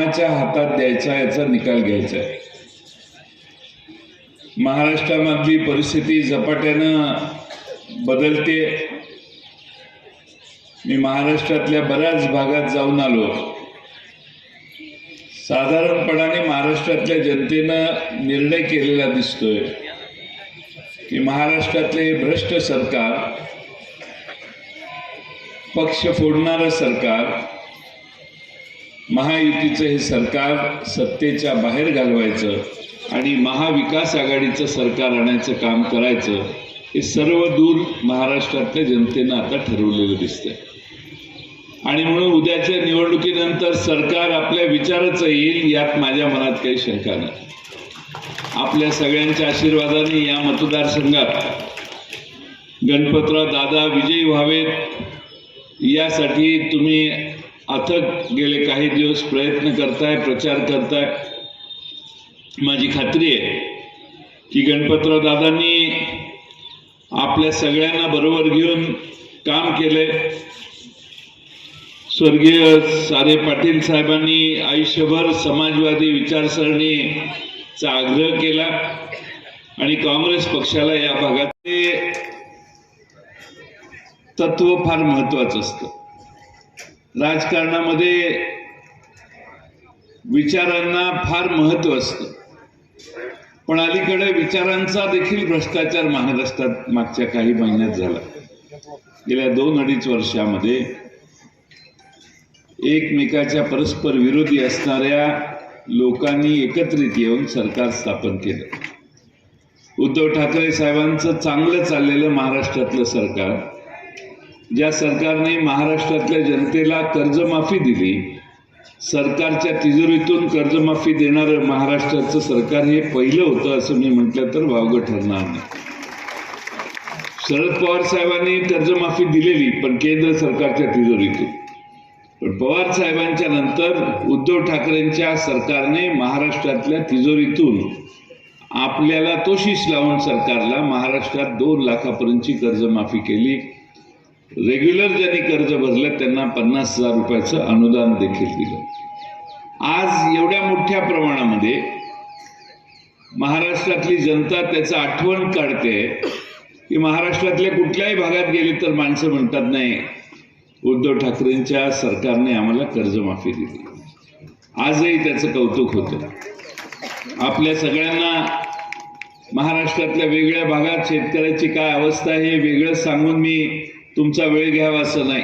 कोणाच्या हातात द्यायचा याचा निकाल घ्यायचा आहे. महाराष्ट्रामधली परिस्थिती झपाट्यानं बदलते. मी महाराष्ट्रातल्या बऱ्याच भागात जाऊन आलो. साधारणपणाने महाराष्ट्रातल्या जनतेनं निर्णय केलेला दिसतोय की महाराष्ट्रातले हे भ्रष्ट सरकार पक्ष फोडणारं सरकार महायुतीचं हे सरकार सत्तेच्या बाहेर घालवायचं आणि महाविकास आघाडीचं सरकार आणायचं काम करायचं हे सर्व दूर महाराष्ट्रातल्या जनतेनं आता ठरवलेलं दिसतंय. आणि म्हणून उद्याच्या निवडणुकीनंतर सरकार आपल्या विचाराचं येईल यात माझ्या मनात काही शंका नाही. आपल्या सगळ्यांच्या आशीर्वादाने या मतदारसंघात गणपतराव दादा विजयी व्हावेत. यासाठी तुम्ही अथक गेले काही दिवस प्रयत्न करताय प्रचार करताय. माझी खात्री आहे की गणपतराव दादांनी आपल्या सगळ्यांना बरोबर घेऊन काम केले स्वर्गीय सारे पाटील साहेबांनी आयुष्यभर समाजवादी विचारसरणीचा आग्रह केला आणि काँग्रेस पक्षाला या भागातले तत्व फार महत्वाचं असतं. राजकारणामध्ये विचारांना फार महत्त्व असतं. पण अलीकडे विचारांचा देखील भ्रष्टाचार महाराष्ट्रात मागच्या काही महिन्यात झाला. गेल्या दोन अडीच वर्षामध्ये एकमेकाच्या परस्पर विरोधी असणाऱ्या लोकांनी एकत्रित येऊन सरकार स्थापन केलं. उद्धव ठाकरे साहेबांचं चांगलं चाललेलं महाराष्ट्रातलं सरकार ज्या सरकारने महाराष्ट्रातल्या जनतेला कर्जमाफी दिली सरकारच्या तिजोरीतून कर्जमाफी देणारं महाराष्ट्राचं सरकार हे पहिलं होतं असं मी म्हटलं तर वावगं ठरणार नाही. शरद पवार साहेबांनी कर्जमाफी दिलेली पण केंद्र सरकारच्या तिजोरीतून. पण पवार साहेबांच्या नंतर उद्धव ठाकरेंच्या सरकारने महाराष्ट्रातल्या तिजोरीतून आपल्याला तोशीस लावून सरकारला महाराष्ट्रात दोन लाखापर्यंतची कर्जमाफी केली. रेग्युलर ज्यांनी कर्ज भरलं त्यांना पन्नास हजार रुपयाचं अनुदान देखील दिलं. आज एवढ्या मोठ्या प्रमाणामध्ये महाराष्ट्रातली जनता त्याचं आठवण काढते की महाराष्ट्रातल्या कुठल्याही भागात गेली तर माणसं म्हणतात नाही उद्धव ठाकरेंच्या सरकारने आम्हाला कर्जमाफी दिली. आजही त्याचं कौतुक होतं. आपल्या सगळ्यांना महाराष्ट्रातल्या वेगळ्या भागात शेतकऱ्याची काय अवस्था आहे हे वेगळं सांगून मी तुमचा वेळ घ्यावा असं नाही.